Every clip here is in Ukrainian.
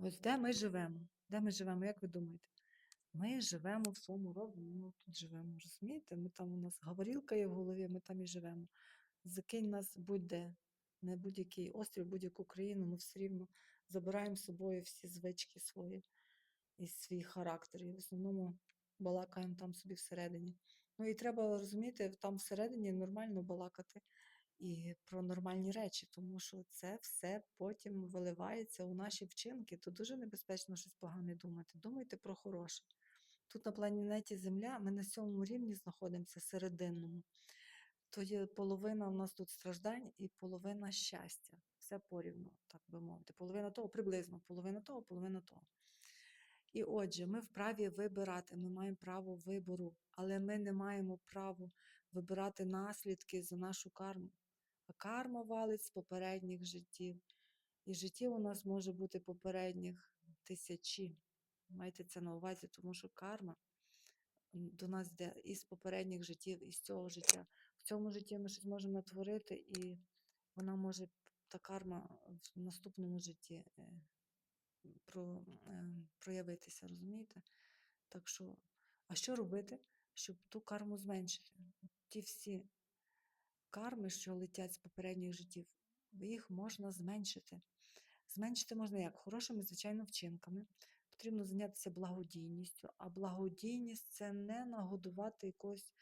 Ось де ми живемо? Де ми живемо, як ви думаєте? Ми живемо в своєму родині, ми тут живемо, розумієте? Ми там у нас говорілка є в голові, ми там і живемо. Закинь нас будь-де, на будь-який острів, будь-яку країну, ми все рівно забираємо з собою всі звички свої і свій характер. І в основному балакаємо там собі всередині. Ну і треба розуміти, там всередині нормально балакати і про нормальні речі, тому що це все потім виливається у наші вчинки. То дуже небезпечно щось погане думати. Думайте про хороше. Тут на планеті Земля ми на сьомому рівні знаходимося серединному. То є половина у нас тут страждань і половина щастя. Все порівну, так би мовити. Половина того, приблизно, половина того, половина того. І отже, ми вправі вибирати, ми маємо право вибору, але ми не маємо права вибирати наслідки за нашу карму. Карма валить з попередніх життів. І життів у нас може бути попередніх тисячі. Майте це на увазі, тому що карма до нас йде із попередніх життів, із цього життя. В цьому житті ми щось можемо натворити, і вона може, та карма в наступному житті е, про, е, проявитися, розумієте? Так що, а що робити, щоб ту карму зменшити? Ті всі карми, що летять з попередніх життів, їх можна зменшити. Зменшити можна як? Хорошими, звичайно, вчинками. Потрібно зайнятися благодійністю, а благодійність це не нагодувати якогось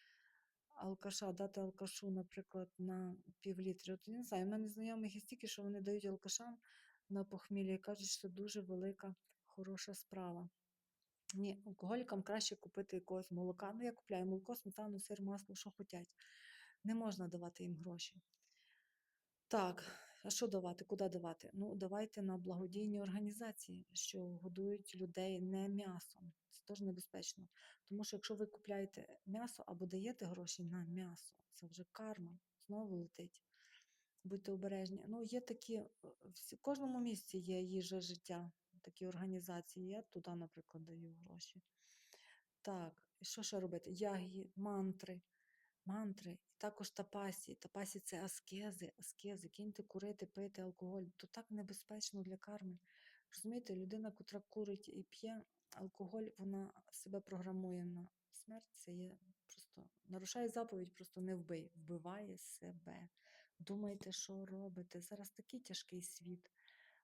алкаша, дати алкашу, наприклад, на півлітри. От я не знаю, в мене знайомих є стільки, що вони дають алкашам на похмілля і кажуть, що це дуже велика, хороша справа. Ні, алкоголікам краще купити якогось молока. Ну, я купляю молоко, сметану, сир, масло, що хочуть. Не можна давати їм гроші. Так, а що давати? Куди давати? Ну, давайте на благодійні організації, що годують людей не м'ясом. Це теж небезпечно. Тому що якщо ви купляєте м'ясо або даєте гроші на м'ясо, це вже карма, знову летить. Будьте обережні. Ну, є такі, е, в кожному місці є їжа життя, такі організації. Я туди, наприклад, даю гроші. Так, що ще робити? Ягі, мантри мантри, і також тапасі. Тапасі це аскези, аскези, киньте курити, пити алкоголь. То так небезпечно для карми. Розумієте, людина, котра курить і п'є алкоголь, вона себе програмує на смерть. Це є просто нарушає заповідь, просто не вбий, вбиває себе. Думайте, що робите. Зараз такий тяжкий світ.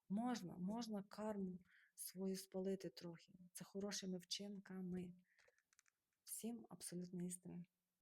Можна, можна карму свою спалити трохи. Це хорошими вчинками. Всім абсолютно істина.